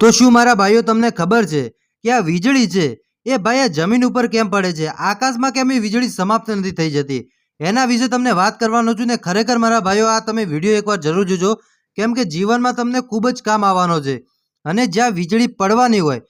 તો શું મારા ભાઈઓ તમને ખબર છે કે આ વીજળી છે? એ ભાઈ આ જમીન ઉપર કેમ પડે છે? આકાશમાં કેમ એ વીજળી સમાપ્ત નથી થઈ જતી? એના વિશે તમને વાત કરવાનો છું ને ખરેખર મારા ભાઈઓ, આ તમે વીડિયો એકવાર જરૂર જોજો. કેમ કે જીવનમાં તમને ખૂબ જ કામ આવવાનો છે. અને જ્યાં વીજળી પડવાની હોય,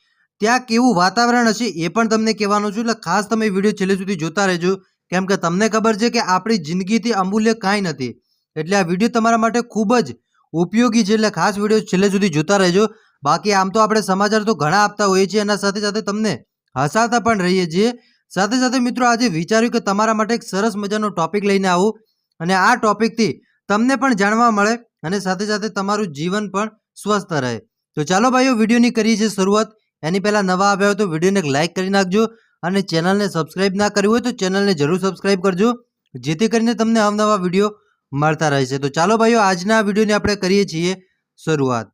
ત્યાં કેવું વાતાવરણ હશે એ પણ તમને કહેવાનું છું. એટલે ખાસ તમે વીડિયો છેલ્લે સુધી જોતા રહેજો. કેમ કે તમને ખબર છે કે આપણી જિંદગીથી અમૂલ્ય કાંઈ નથી. એટલે આ વીડિયો તમારા માટે ખૂબ જ ઉપયોગી છે. એટલે ખાસ વીડિયો છેલ્લે સુધી જોતા રહેજો. બાકી આમ તો આપણે સમાચાર તો ઘણા આપતા હોઈએ છીએ એના સાથે સાથે તમને હસાવતા પણ રહીએ છીએ. સાથે સાથે મિત્રો આજે વિચાર્યું કે તમારા માટે એક સરસ મજાનો ટોપિક લઈને આવું અને આ ટોપિકથી તમને પણ જાણવા મળે અને સાથે સાથે તમારું જીવન પણ સ્વસ્થ રહે. તો ચાલો ભાઈઓ, વિડીયોની કરીએ છીએ શરૂઆત. એની પહેલાં નવા આવ્યા હોય તો વિડીયોને એક લાઇક કરી નાખજો અને ચેનલને સબસ્ક્રાઇબ ના કરવી હોય તો ચેનલને જરૂર સબસ્ક્રાઇબ કરજો, જેથી કરીને તમને અવનવા વીડિયો મળતા રહેશે તો ચાલો ભાઈઓ, આજના વિડીયોની આપણે કરીએ છીએ શરૂઆત.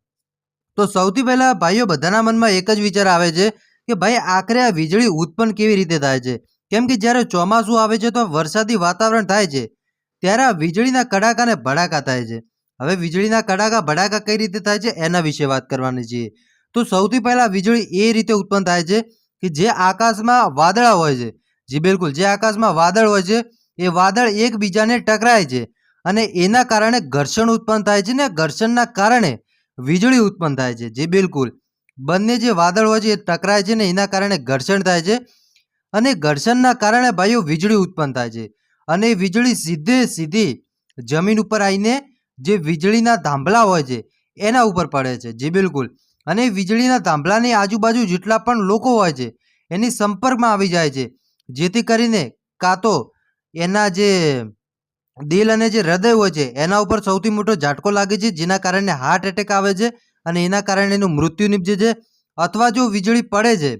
તો સૌથી પહેલાં ભાઈઓ બધાના મનમાં એક જ વિચાર આવે છે કે ભાઈ, આખરે આ વીજળી ઉત્પન્ન કેવી રીતે થાય છે? કેમ કે જ્યારે ચોમાસું આવે છે તો વરસાદી વાતાવરણ થાય છે. ત્યારે આ વીજળીના કડાકા ને ભડાકા થાય છે. હવે વીજળીના કડાકા, ભડાકા કઈ રીતે થાય છે એના વિશે વાત કરવાની છીએ. તો સૌથી પહેલા વીજળી એ રીતે ઉત્પન્ન થાય છે કે જે આકાશમાં વાદળા હોય છે. જી બિલકુલ, જે આકાશમાં વાદળ હોય છે, એ વાદળ એકબીજાને ટકરાય છે અને એના કારણે ઘર્ષણ ઉત્પન્ન થાય છે ને ઘર્ષણના કારણે વીજળી ઉત્પન્ન થાય છે, જે બિલકુલ. બંને જે વાદળ હોય છે એ ટકરાય છે ને એના કારણે ઘર્ષણ થાય છે અને ઘર્ષણના કારણે ભાઈઓ વીજળી ઉત્પન્ન થાય છે. અને વીજળી સીધે સીધી જમીન ઉપર આવીને જે વીજળીના થાંભલા હોય છે, એના ઉપર પડે છે, જે બિલકુલ. અને વીજળીના થાંભલાની આજુબાજુ જેટલા પણ લોકો હોય છે, એની સંપર્કમાં આવી જાય છે, જેથી કરીને કાં તો એના જે દિલ અને જે હૃદય હોય છે, એના ઉપર સૌથી મોટો ઝાટકો લાગે છે, જેના કારણે હાર્ટ એટેક આવે છે અને એના કારણે એનું મૃત્યુ નીપજે છે અથવા જો વીજળી પડે છે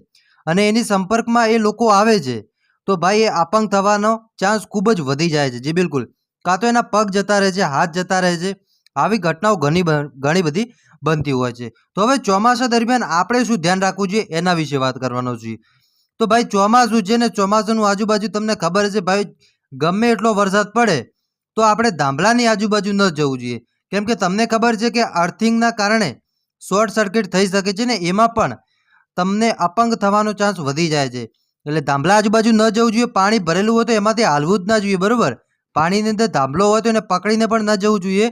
અને એની સંપર્કમાં એ લોકો આવે છે, તો ભાઈ એ અપંગ થવાનો ચાન્સ ખૂબ જ વધી જાય છે. જી બિલકુલ. કાં તો એના પગ જતા રહે છે, હાથ જતા રહે છે, આવી ઘટનાઓ ઘણી ઘણી બધી બનતી હોય છે. તો હવે ચોમાસા દરમિયાન આપણે શું ધ્યાન રાખવું જોઈએ? એના વિશે વાત કરવાનો છીએ તો ભાઈ ચોમાસું છે ને, ચોમાસાનું આજુબાજુ તમને ખબર છે ભાઈ ગમે એટલો વરસાદ પડે તો આપણે ધાંભલાની આજુબાજુ ન જવું જોઈએ. કેમ કે તમને ખબર છે કે અર્થિંગના કારણે શોર્ટ સર્કિટ થઈ શકે છે ને એમાં પણ તમને અપંગ થવાનો ચાન્સ વધી જાય છે. એટલે ધાંભલા આજુબાજુ ન જવું જોઈએ, પાણી ભરેલું હોય તો એમાંથી હાલવું જ ના જોઈએ, બરાબર? પાણીની અંદર ધાંભલો હોય તો એને પકડીને પણ ન જવું જોઈએ.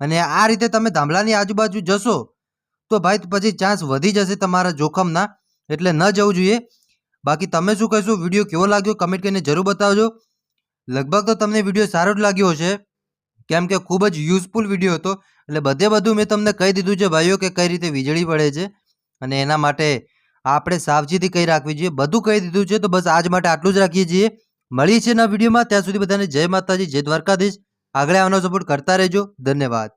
અને આ રીતે તમે ધાંભલાની આજુબાજુ જશો તો ભાઈ પછી ચાન્સ વધી જશે તમારા જોખમના. એટલે ન જવું જોઈએ. બાકી તમે શું કહેશો? વીડિયો કેવો લાગ્યો? કમેન્ટ કરીને જરૂર બતાવજો. લગભગ તો તમને વીડિયો સારો જ લાગ્યો હશે. કેમ કે ખૂબ જ યુઝફુલ વીડિયો હતો. એટલે બધે બધું મેં તમને કહી દીધું છે ભાઈઓ કે કઈ રીતે વીજળી પડે છે. અને એના માટે આપણે સાવચેતી કઈ રાખવી જોઈએ. બધું કહી દીધું છે તો બસ આજ માટે આટલું જ રાખીએ છીએ. મળીએ છીએ નવા વિડીયોમાં ત્યાં સુધી બધાને જય માતાજી, જય દ્વારકાધીશ. આગળ આવવાનો સપોર્ટ કરતા રહેજો. ધન્યવાદ.